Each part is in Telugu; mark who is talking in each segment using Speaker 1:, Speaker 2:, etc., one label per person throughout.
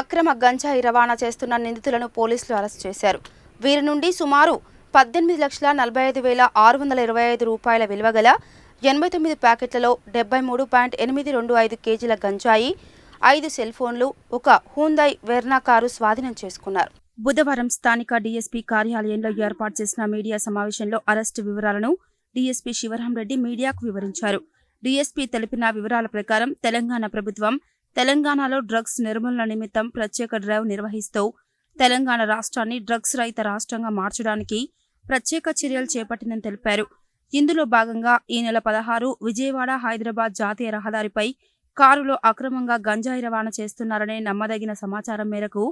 Speaker 1: అక్రమ గంజాయి రవాణా చేస్తున్న నిందితులను పోలీసులు అరెస్ట్ చేశారు. వీరి నుండి సుమారు పద్దెనిమిది లక్షల నలభై ఐదు వేల ఆరు వందల ఇరవై ఐదు రూపాయల విలువ గల ఎనభై తొమ్మిది ప్యాకెట్లలో డెబ్బై మూడు పాయింట్ ఎనిమిది రెండు ఐదు కేజీల గంజాయి ఐదు సెల్ ఫోన్లు ఒక హూందాయ్ వెర్నా కారు స్వాధీనం చేసుకున్నారు. బుధవారం స్థానిక డీఎస్పీ కార్యాలయంలో ఏర్పాటు చేసిన మీడియా సమావేశంలో అరెస్టు వివరాలను డీఎస్పీ శివరాంరెడ్డి మీడియాకు వివరించారు. డీఎస్పీ తెలిపిన వివరాల ప్రకారం తెలంగాణ ప్రభుత్వం తెలంగాణలో డ్రగ్స్ నిర్మూలన నిమిత్తం ప్రత్యేక డ్రైవ్ నిర్వహిస్తూ తెలంగాణ రాష్ట్రాన్ని డ్రగ్స్ రహిత రాష్ట్రంగా మార్చడానికి ప్రత్యేక చర్యలు చేపట్టిందని తెలిపారు. ఇందులో భాగంగా ఈ నెల పదహారు విజయవాడ హైదరాబాద్ జాతీయ రహదారిపై కారులో అక్రమంగా గంజాయి రవాణా చేస్తున్నారనే నమ్మదగిన సమాచారం మేరకు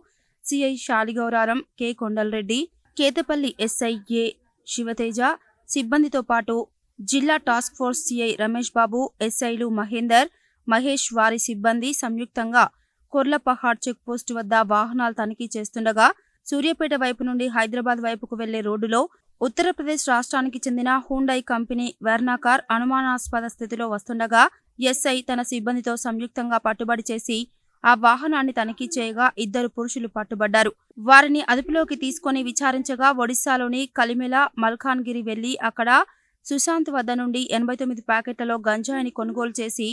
Speaker 1: CI Saligouraram K. Kondal Reddy Kethepalli SI A. Sivateja సిబ్బందితో పాటు జిల్లా task force CI Ramesh Babu ఎస్ఐలు మహేందర్ మహేష్ వారి సిబ్బంది సంయుక్తంగా కొర్లపహాడ్ చెక్ పోస్ట్ వద్ద వాహనాలు తనిఖీ చేస్తుండగా సూర్యాపేట వైపు నుండి హైదరాబాద్ వైపుకు వెళ్ళే రోడ్డులో ఉత్తరప్రదేశ్ రాష్ట్రానికి చెందిన హూండై కంపెనీ వెర్నాకార్ అనుమానాస్పద స్థితిలో వస్తుండగా ఎస్ఐ తన సిబ్బందితో సంయుక్తంగా పట్టుబడి చేసి ఆ వాహనాన్ని తనిఖీ చేయగా ఇద్దరు పురుషులు పట్టుబడ్డారు. వారిని అదుపులోకి తీసుకొని విచారించగా ఒడిశాలోని కలిమెల మల్కాన్గిరి వెళ్ళి అక్కడ సుశాంత్ వద్ద నుండి ఎనభై తొమ్మిది ప్యాకెట్లలో గంజాయిని కొనుగోలు చేసి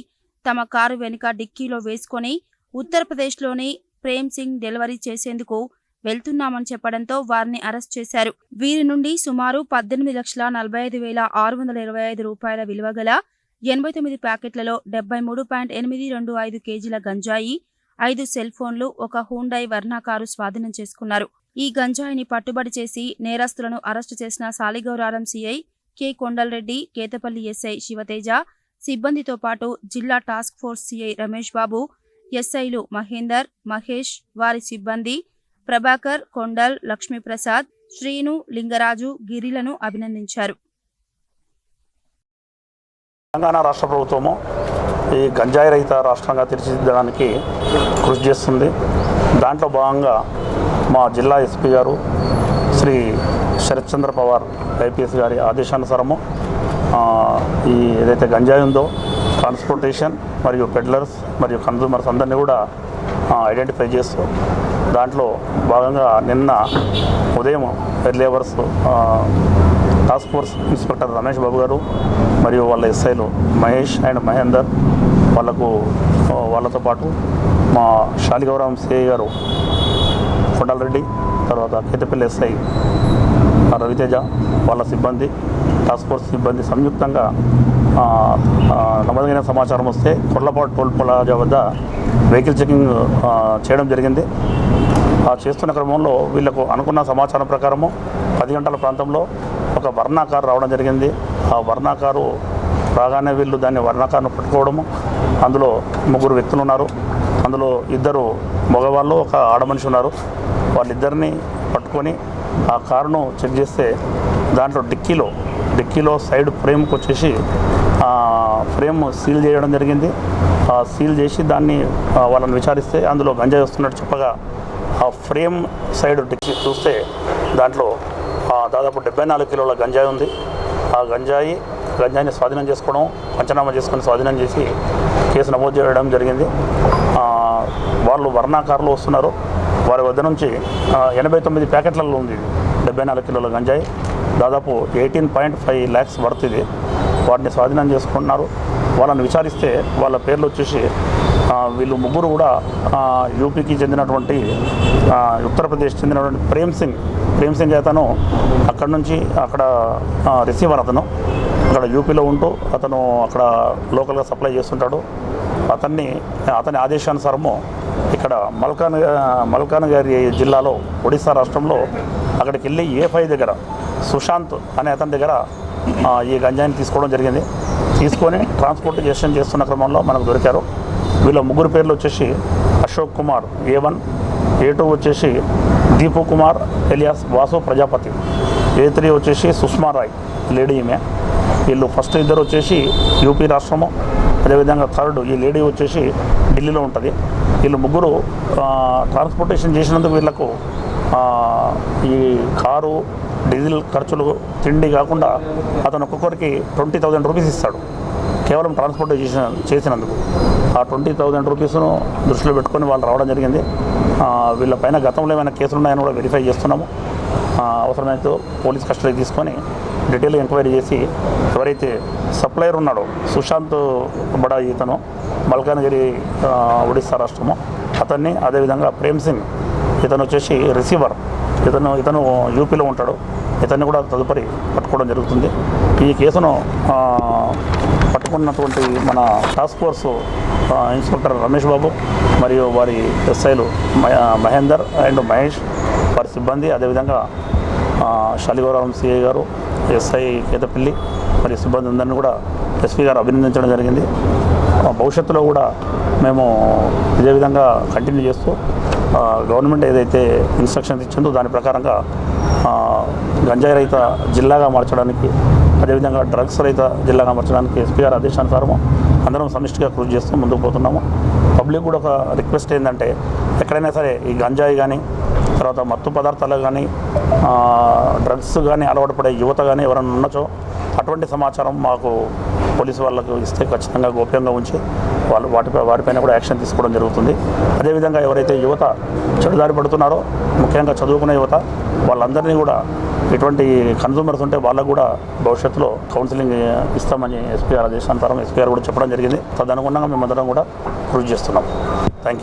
Speaker 1: తమ కారు వెనుక డిక్కీలో వేసుకొని ఉత్తరప్రదేశ్లోని ప్రేమ్ సింగ్ డెలివరీ చేసేందుకు వెళ్తున్నామని చెప్పడంతో వారిని అరెస్ట్ చేశారు. వీరి నుండి సుమారు పద్దెనిమిది లక్షల నలభై ఐదు వేల ఆరు వందల ఇరవై ఐదు రూపాయల విలువ గల ఎనభై తొమ్మిది ప్యాకెట్లలో డెబ్బై మూడు పాయింట్ ఎనిమిది రెండు ఐదు కేజీల గంజాయి ఐదు సెల్ ఫోన్లు ఒక హూండై వర్ణా కారు స్వాధీనం చేసుకున్నారు. ఈ గంజాయిని పట్టుబడి చేసి నేరస్తులను అరెస్టు చేసిన Saligouraram CI K Kondal Reddy Kethepalli SI Sivateja సిబ్బందితో పాటు జిల్లా task force CI Ramesh Babu ఎస్ఐలు మహేందర్ మహేష్ వారి సిబ్బంది ప్రభాకర్ కొండల్ లక్ష్మీప్రసాద్ శ్రీను లింగరాజు గిరిలను అభినందించారు.
Speaker 2: తెలంగాణ రాష్ట్ర ప్రభుత్వము ఈ గంజాయి రహిత రాష్ట్రంగా తీర్చిదిద్దడానికి కృషి చేస్తుంది. దాంట్లో భాగంగా మా జిల్లా ఎస్పీ గారు శ్రీ శరత్చంద్ర పవార్ ఐపీఎస్ గారి ఆదేశానుసారము ఈ ఏదైతే గంజాయి ఉందో ట్రాన్స్పోర్టేషన్ మరియు పెడ్లర్స్ మరియు కన్సూమర్స్ అందరినీ కూడా ఐడెంటిఫై చేస్తూ దాంట్లో భాగంగా నిన్న ఉదయం early hours task force inspector Ramesh Babu garu మరియు వాళ్ళ ఎస్ఐలు మహేష్ అండ్ మహేందర్ వాళ్ళకు వాళ్ళతో పాటు మా శాలిగౌరవం సిఐ గారు కొండలరెడ్డి తర్వాత కేతపల్లి ఎస్ఐ రవితేజ వాళ్ళ సిబ్బంది టాస్క్ ఫోర్స్ సిబ్బంది సంయుక్తంగా నమ్మదగిన సమాచారం వస్తే కొర్లపాటు టోల్ ప్లాజా వద్ద వెహికల్ చెకింగ్ చేయడం జరిగింది. ఆ చేస్తున్న క్రమంలో వీళ్ళకు అనుకున్న సమాచారం ప్రకారము పది గంటల ప్రాంతంలో ఒక వర్ణా కారు రావడం జరిగింది. ఆ వర్ణా కారు రాగానే వీళ్ళు దాన్ని వర్ణా కారును పట్టుకోవడము అందులో ముగ్గురు వ్యక్తులు ఉన్నారు. అందులో ఇద్దరు మగవాళ్ళు ఒక ఆడమనిషి ఉన్నారు. వాళ్ళిద్దరిని పట్టుకొని ఆ కారును చెక్ చేస్తే దాంట్లో డిక్కీలో డిక్కీలో సైడ్ ఫ్రేమ్కి వచ్చేసి ఫ్రేమ్ సీల్ చేయడం జరిగింది. ఆ సీల్ చేసి దాన్ని వాళ్ళని విచారిస్తే అందులో గంజాయి వస్తున్నట్టు చెప్పగా ఆ ఫ్రేమ్ సైడ్ డిక్కీ చూస్తే దాంట్లో దాదాపు డెబ్బై నాలుగు కిలోల గంజాయి ఉంది. ఆ గంజాయి గంజాయిని స్వాధీనం చేసుకోవడం పంచనామా చేసుకొని స్వాధీనం చేసి కేసు నమోదు చేయడం జరిగింది. వాళ్ళు వర్ణాకారులు వస్తున్నారు. వారి వద్ద నుంచి ఎనభై తొమ్మిది ప్యాకెట్లలో ఉంది ఇది. డెబ్బై నాలుగు కిలోల గంజాయి. దాదాపు ఎయిటీన్ పాయింట్ ఫైవ్ ల్యాక్స్ పడుతుంది వాటిని స్వాధీనం చేసుకుంటున్నారు. వాళ్ళని విచారిస్తే వాళ్ళ పేర్లు వచ్చేసి వీళ్ళు ముగ్గురు కూడా యూపీకి చెందినటువంటి ఉత్తరప్రదేశ్ చెందినటువంటి ప్రేమ్ సింగ్. ప్రేమ్ సింగ్ అతను అక్కడ నుంచి అక్కడ రిసీవర్ అతను. అక్కడ యూపీలో ఉంటూ అతను అక్కడ లోకల్గా సప్లై చేస్తుంటాడు. అతన్ని అతని ఆదేశానుసారము ఇక్కడ మల్కాన్ మల్కానగిరి జిల్లాలో ఒడిశా రాష్ట్రంలో అక్కడికి వెళ్ళి ఏ ఫైవ్ దగ్గర సుశాంత్ అనే అతని దగ్గర ఈ గంజాయిని తీసుకోవడం జరిగింది. తీసుకొని ట్రాన్స్పోర్టేషన్ చేస్తున్న క్రమంలో మనకు దొరికారు. వీళ్ళ ముగ్గురు పేర్లు వచ్చేసి Ashok Kumar A one A two వచ్చేసి Deepu Kumar alias Vasu Prajapati. A three వచ్చేసి సుష్మా రాయ్ లేడీ ఈమె. వీళ్ళు ఫస్ట్ ఇద్దరు వచ్చేసి యూపీ రాష్ట్రము అదేవిధంగా థర్డ్ ఈ లేడీ వచ్చేసి ఢిల్లీలో ఉంటుంది. వీళ్ళు ముగ్గురు ట్రాన్స్పోర్టేషన్ చేసినందుకు వీళ్ళకు ఈ కారు డీజిల్ ఖర్చులు తిండి కాకుండా అతను ఒక్కొక్కరికి ట్వంటీ థౌజండ్ రూపీస్ ఇస్తాడు. కేవలం ట్రాన్స్పోర్ట్ చేసిన చేసినందుకు. ఆ ట్వంటీ థౌజండ్ రూపీస్ను దృష్టిలో పెట్టుకొని వాళ్ళు రావడం జరిగింది. వీళ్ళ వీళ్ళపైన గతంలో ఏమైనా కేసులు ఉన్నాయని కూడా వెరిఫై చేస్తున్నాము. అవసరమైతే పోలీస్ కస్టడీ తీసుకొని డీటెయిల్ ఎంక్వైరీ చేసి ఎవరైతే సప్లయర్ ఉన్నాడో సుశాంత్ బడా ఇతను మల్కానగిరి ఒడిస్సా రాష్ట్రము అతన్ని అదేవిధంగా ప్రేమ్ సింగ్ ఇతను వచ్చేసి రిసీవర్. ఇతను ఇతను యూపీలో ఉంటాడు. ఇతన్ని కూడా తదుపరి పట్టుకోవడం జరుగుతుంది. ఈ కేసును పట్టుకున్నటువంటి మన task force inspector Ramesh Babu మరియు వారి ఎస్ఐలు మహ- మహేందర్ అండ్ మహేష్ వారి సిబ్బంది అదేవిధంగా ఆ, శాలిగౌరవం సిఐ గారు ఎస్ఐ కేతపల్లి మరియు సిబ్బంది అందరినీ కూడా ఎస్పీ గారు అభినందించడం జరిగింది. భవిష్యత్తులో కూడా మేము ఇదే విధంగా కంటిన్యూ చేస్తూ గవర్నమెంట్ ఏదైతే ఇన్స్ట్రక్షన్స్ ఇచ్చిందో దాని ప్రకారంగా గంజాయి రహిత జిల్లాగా మార్చడానికి అదేవిధంగా డ్రగ్స్ రహిత జిల్లాగా మార్చడానికి ఎస్పీ గారి ఆదేశానుసారము అందరం సమిష్టిగా కృషి చేస్తూ ముందుకు పోతున్నాము. పబ్లిక్ కూడా ఒక రిక్వెస్ట్ ఏంటంటే ఎక్కడైనా సరే ఈ గంజాయి కానీ తర్వాత మత్తు పదార్థాలు కానీ డ్రగ్స్ కానీ అలవాటు పడే యువత కానీ ఎవరైనా ఉండొచ్చో అటువంటి సమాచారం మాకు పోలీసు వాళ్ళకు ఇస్తే ఖచ్చితంగా గోప్యంగా ఉంచి వాళ్ళు వాటిపై వారిపైన కూడా యాక్షన్ తీసుకోవడం జరుగుతుంది. అదేవిధంగా ఎవరైతే యువత చెడుదారి పడుతున్నారో ముఖ్యంగా చదువుకునే యువత వాళ్ళందరినీ కూడా ఇటువంటి కన్సూమర్స్ ఉంటే వాళ్ళకు కూడా భవిష్యత్తులో కౌన్సిలింగ్ ఇస్తామని ఎస్పీఆర్ గారు ఆదేశాంతరం కూడా చెప్పడం జరిగింది. తదనుగుణంగా మేమందరం కూడా కృషి చేస్తున్నాం. Thank you